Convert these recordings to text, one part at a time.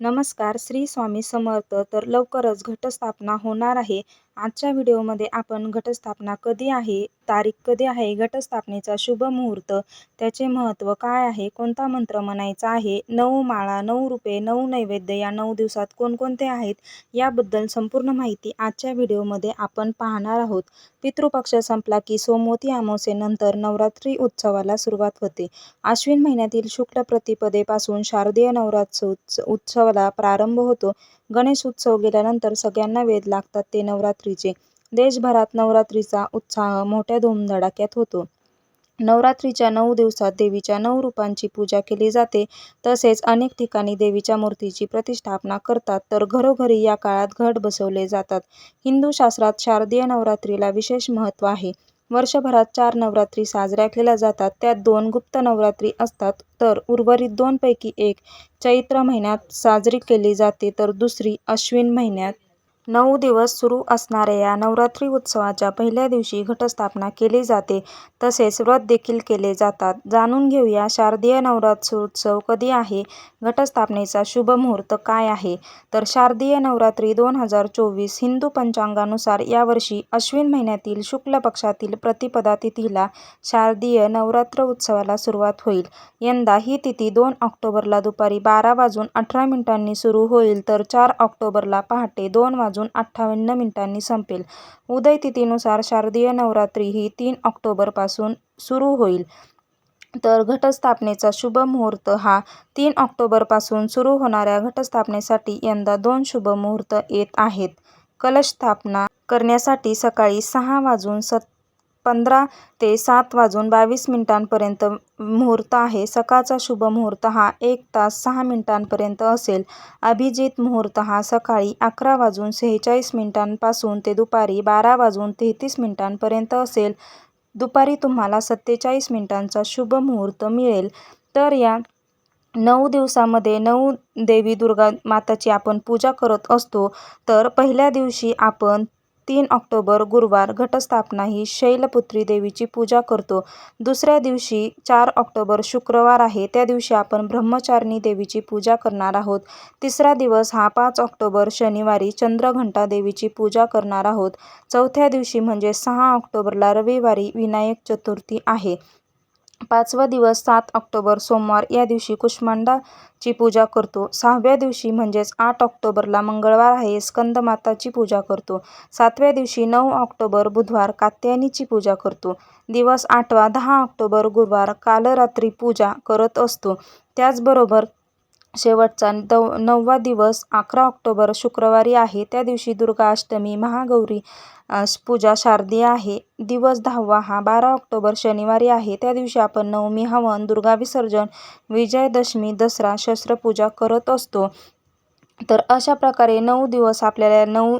नमस्कार श्री स्वामी समर्थ. तर लवकरच घटस्थापना होणार आहे. आजच्या व्हिडिओमध्ये आपण घटस्थापना कधी आहे तारीख कधी आहे घटस्थापनेचा शुभ मुहूर्त त्याचे महत्त्व काय आहे कोणता मंत्र म्हणायचा आहे नऊ माळा नऊ रुपये नऊ नैवेद्य या नऊ दिवसात कोणकोणते आहेत याबद्दल संपूर्ण माहिती आजच्या व्हिडिओमध्ये आपण पाहणार आहोत. पितृपक्ष संपला की सोमवती अमावस्येनंतर नवरात्री उत्सवाला सुरुवात होते. आश्विन महिन्यातील शुक्ल प्रतिपदेपासून शारदीय नवरात्र उत्सवाला प्रारंभ होतो. गणेश उत्सव गेल्यानंतर सगळ्यांना वेध लागतात ते नवरात्रीचे. देशभरात नवरात्रीचा उत्साह मोठ्या धूमधडाक्यात होतो. नवरात्रीच्या नऊ दिवसात देवीच्या नऊ रूपांची पूजा केली जाते. तसेच अनेक ठिकाणी देवीच्या मूर्तीची प्रतिष्ठापना करतात. तर घरोघरी या काळात घट बसवले जातात. हिंदू शास्त्रात शारदीय नवरात्रीला विशेष महत्त्व आहे. वर्षभरात चार नवरात्री साजऱ्या केल्या जातात. त्यात दोन गुप्त नवरात्री असतात. तर उर्वरित दोनपैकी एक चैत्र महिन्यात साजरी केली जाते तर दुसरी अश्विन महिन्यात नऊ दिवस सुरू असणाऱ्या या नवरात्री उत्सवाच्या पहिल्या दिवशी घटस्थापना केली जाते. तसेच व्रत देखील केले जातात. जाणून घेऊया शारदीय नवरात्रोत्सव कधी आहे? घटस्थापनेचा शुभ मुहूर्त काय आहे? तर शारदीय नवरात्री दोन हजार चोवीस हिंदू पंचांगानुसार यावर्षी अश्विन महिन्यातील शुक्ल पक्षातील प्रतिपदा तिथीला शारदीय नवरात्र उत्सवाला सुरुवात होईल. यंदा ही तिथी दोन ऑक्टोबरला दुपारी बारा वाजून अठरा मिनिटांनी सुरू होईल. तर चार ऑक्टोबरला पहाटे दोन वाजून अठ्ठावन्न मिनिटांनी संपेल. उदयतिथीनुसार शारदीय नवरात्री ही तीन ऑक्टोबरपासून सुरू होईल. तर घटस्थापनेचा शुभ मुहूर्त हा तीन ऑक्टोबरपासून सुरू होणाऱ्या घटस्थापनेसाठी यंदा दोन शुभ मुहूर्त येत आहेत. कलश स्थापना करण्यासाठी सकाळी सहा वाजून सत पंधरा ते सात वाजून बावीस मिनिटांपर्यंत मुहूर्त आहे. सकाळचा शुभ मुहूर्त हा एक तास सहा मिनिटांपर्यंत असेल. अभिजित मुहूर्त हा सकाळी अकरा वाजून सेहेचाळीस मिनिटांपासून ते दुपारी बारा वाजून तेहतीस मिनिटांपर्यंत असेल. दुपारी तुम्हाला सत्तेचाळीस मिनिटांचा शुभ मुहूर्त मिळेल. तर या नऊ दिवसामध्ये नऊ देवी दुर्गा माताची आपण पूजा करत असतो. तर पहिल्या दिवशी आपण तीन ऑक्टोबर गुरुवार घटस्थापना ही शैलपुत्री देवीची पूजा करतो. दुसऱ्या दिवशी चार ऑक्टोबर शुक्रवार आहे. त्या दिवशी आपण ब्रह्मचारिणी देवीची पूजा करणार आहोत. तिसरा दिवस हा पाच ऑक्टोबर शनिवारी चंद्रघंटा देवीची पूजा करणार आहोत. चौथ्या दिवशी म्हणजे सहा ऑक्टोबरला रविवारी विनायक चतुर्थी आहे. पाचवा दिवस सात ऑक्टोबर सोमवार. या दिवशी कुष्मांडाची पूजा करतो. सहाव्या दिवशी म्हणजेच आठ ऑक्टोबरला मंगळवार आहे स्कंदमाताची पूजा करतो. सातव्या दिवशी नऊ ऑक्टोबर बुधवार कात्यायनीची पूजा करतो. दिवस आठवा दहा ऑक्टोबर गुरुवार कालरात्री पूजा करत असतो. त्याचबरोबर शेवटचा दव नववा दिवस अकरा ऑक्टोबर शुक्रवारी आहे. त्या दिवशी दुर्गा अष्टमी महागौरी पूजा शारदीय आहे. दिवस दहावा हा बारा ऑक्टोबर शनिवारी आहे. त्या दिवशी आपण नवमी हवन दुर्गा विसर्जन विजयादशमी दसरा शस्त्रपूजा करत असतो. तर अशा प्रकारे नऊ दिवस आपल्याला नऊ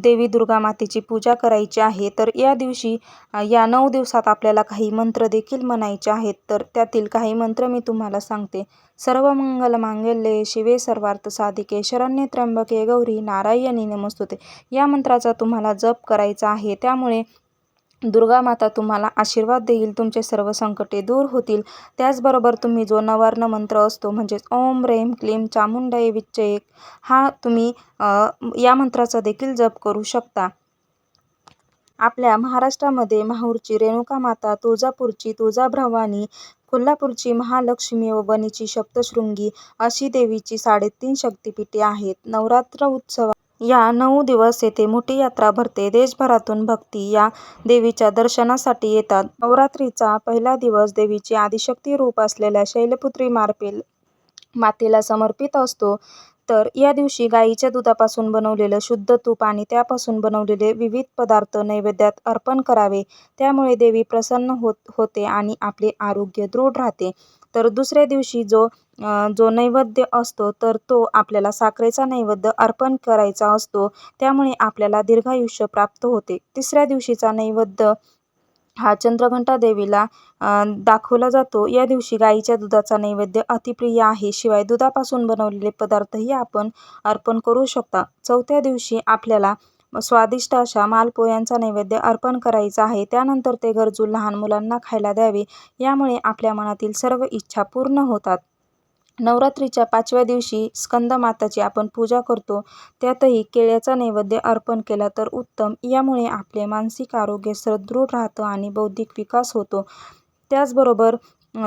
देवी दुर्गा मातेची पूजा करायची आहे. तर या दिवशी या नऊ दिवसात आपल्याला काही मंत्र देखील म्हणायचे आहेत. तर त्यातील काही मंत्र मी तुम्हाला सांगते. सर्व मंगल मांगल्ये शिवे सर्वार्थ साधिके शरण्य त्र्यंबके गौरी नारायणी नमस्तुते. या मंत्राचा तुम्हाला जप करायचा आहे. त्यामुळे दुर्गा माता तुम्हाला आशीर्वाद देईल तुमचे सर्व संकटे दूर होतील. त्याचबरोबर तुम्ही जो नवर्ण मंत्र असतो म्हणजेच ओम रेम क्लीम चामुंडाई विच्चेक हा तुम्ही या मंत्राचा देखील जप करू शकता. आपल्या महाराष्ट्रामध्ये माहूरची रेणुका माता तुळजापूरची तुळजाभवानी कोल्हापूरची महालक्ष्मी व वणीची सप्तशृंगी अशी देवीची साडेतीन शक्तिपीठे आहेत. नवरात्र उत्सव या नऊ दिवस येथे मोठी यात्रा भरते. देशभरातून भक्ती या देवीच्या दर्शनासाठी येतात. नवरात्रीचा पहिला दिवस देवीची आदिशक्ती रूप असलेल्या शैलपुत्री मार्पेल मातेला समर्पित असतो. तर या दिवशी गाईच्या दुधापासून बनवलेलं शुद्ध तूप आणि त्यापासून बनवलेले विविध पदार्थ नैवेद्यात अर्पण करावे. त्यामुळे देवी प्रसन्न होत होते आणि आपले आरोग्य दृढ राहते. तर दुसऱ्या दिवशी जो जो नैवेद्य असतो तर तो आपल्याला साखरेचा नैवेद्य अर्पण करायचा असतो. त्यामुळे आपल्याला दीर्घायुष्य प्राप्त होते. तिसऱ्या दिवशीचा नैवेद्य हा चंद्रघंटा देवीला दाखवला जातो. या दिवशी गाईच्या दुधाचा नैवेद्य अतिप्रिय आहे. शिवाय दुधापासून बनवलेले पदार्थही आपण अर्पण करू शकता. चौथ्या दिवशी आपल्याला स्वादिष्ट अशा मालपोह्यांचा नैवेद्य अर्पण करायचा आहे. त्यानंतर ते गरजू लहान मुलांना खायला द्यावे यामुळे आपल्या मनातील सर्व इच्छा पूर्ण होतात. नवरात्रीच्या पाचव्या दिवशी स्कंदमाताची आपण पूजा करतो. त्यातही केळ्याचा नैवेद्य अर्पण केला तर उत्तम यामुळे आपले मानसिक आरोग्य सदृढ राहतं आणि बौद्धिक विकास होतो. त्याचबरोबर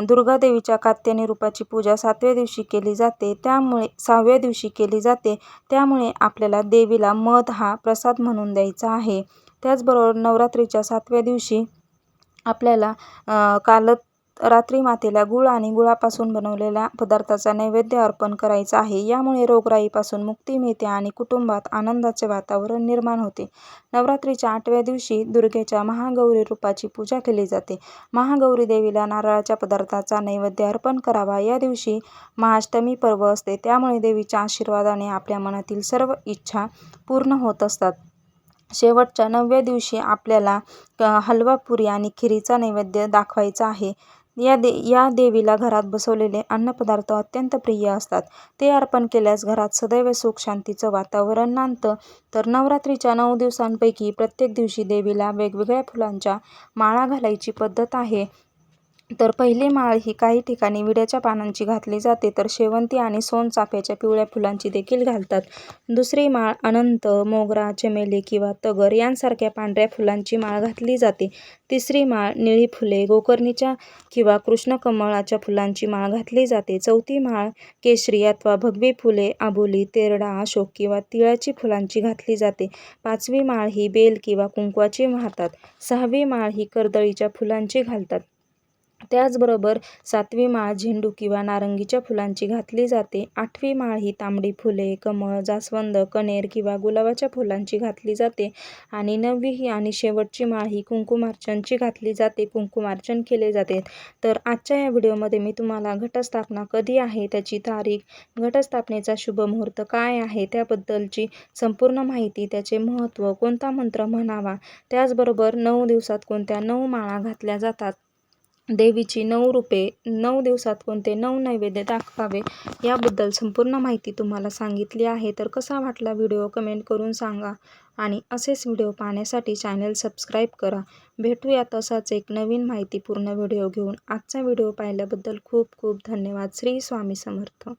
दुर्गादेवीच्या कात्यायनी रूपाची पूजा सातव्या दिवशी केली जाते. त्यामुळे सहाव्या दिवशी केली जाते. त्यामुळे आपल्याला देवीला मध हा प्रसाद म्हणून द्यायचा आहे. त्याचबरोबर नवरात्रीच्या सातव्या दिवशी आपल्याला कालत रात्री मातेला गुळ आणि गुळापासून बनवलेल्या पदार्थाचा नैवेद्य अर्पण करायचा आहे. यामुळे रोगराईपासून मुक्ती मिळते आणि कुटुंबात आनंदाचे वातावरण निर्माण होते. नवरात्रीच्या आठव्या दिवशी दुर्गेच्या महागौरी रूपाची पूजा केली जाते. महागौरी देवीला नारळाच्या पदार्थाचा नैवेद्य अर्पण करावा. या दिवशी महाअष्टमी पर्व असते. त्यामुळे देवीच्या आशीर्वादाने आपल्या मनातील सर्व इच्छा पूर्ण होत असतात. शेवटच्या नवव्या दिवशी आपल्याला हलवा पुरी आणि खिरीचा नैवेद्य दाखवायचा आहे. या दे या देवीला घरात बसवलेले अन्नपदार्थ अत्यंत प्रिय असतात. ते अर्पण केल्यास घरात सदैव सुख शांतीचं वातावरण नांदतं. तर नवरात्रीच्या नऊ दिवसांपैकी प्रत्येक दिवशी देवीला वेगवेगळ्या फुलांच्या माळा घालायची पद्धत आहे. तर पहिली माळ ही काही ठिकाणी विड्याच्या पानांची घातली जाते तर शेवंती आणि सोनचाफ्याच्या पिवळ्या फुलांची देखील घालतात. दुसरी माळ अनंत मोगरा चमेली किंवा तगर यांसारख्या पांढऱ्या फुलांची माळ घातली जाते. तिसरी माळ निळी फुले गोकर्णीच्या किंवा कृष्णकमळाच्या फुलांची माळ घातली जाते. चौथी माळ केशरी अथवा भगवी फुले आबोली तेरडा अशोक किंवा तिळाची फुलांची घातली जाते. पाचवी माळ ही बेल किंवा कुंकवाची वाहतात. सहावी माळ ही कर्दळीच्या फुलांची घालतात. त्याचबरोबर सातवी माळ झेंडू किंवा नारंगीच्या फुलांची घातली जाते. आठवी माळ ही तांबडी फुले कमळ जास्वंद कणेर किंवा गुलाबाच्या फुलांची घातली जाते. आणि नववी ही आणि शेवटची माळ ही कुंकुमार्चनची घातली जाते. कुंकुमार्चन केले जाते. तर आजच्या या व्हिडिओमध्ये मी तुम्हाला घटस्थापना कधी आहे त्याची तारीख घटस्थापनेचा शुभ मुहूर्त काय आहे त्याबद्दलची संपूर्ण माहिती त्याचे महत्त्व कोणता मंत्र म्हणावा त्याचबरोबर नऊ दिवसात कोणत्या नऊ माळा घातल्या जातात देवीची नऊ रूपे नऊ दिवसात कोणते नऊ नैवेद्य दाखवावे याबद्दल संपूर्ण माहिती तुम्हाला सांगितली आहे. तर कसा वाटला व्हिडिओ कमेंट करून सांगा आणि असेच व्हिडिओ पाहण्यासाठी चॅनल सबस्क्राईब करा. भेटूया तसाच एक नवीन माहितीपूर्ण व्हिडिओ घेऊन. आजचा व्हिडिओ पाहिल्याबद्दल खूप खूप धन्यवाद. श्री स्वामी समर्थ.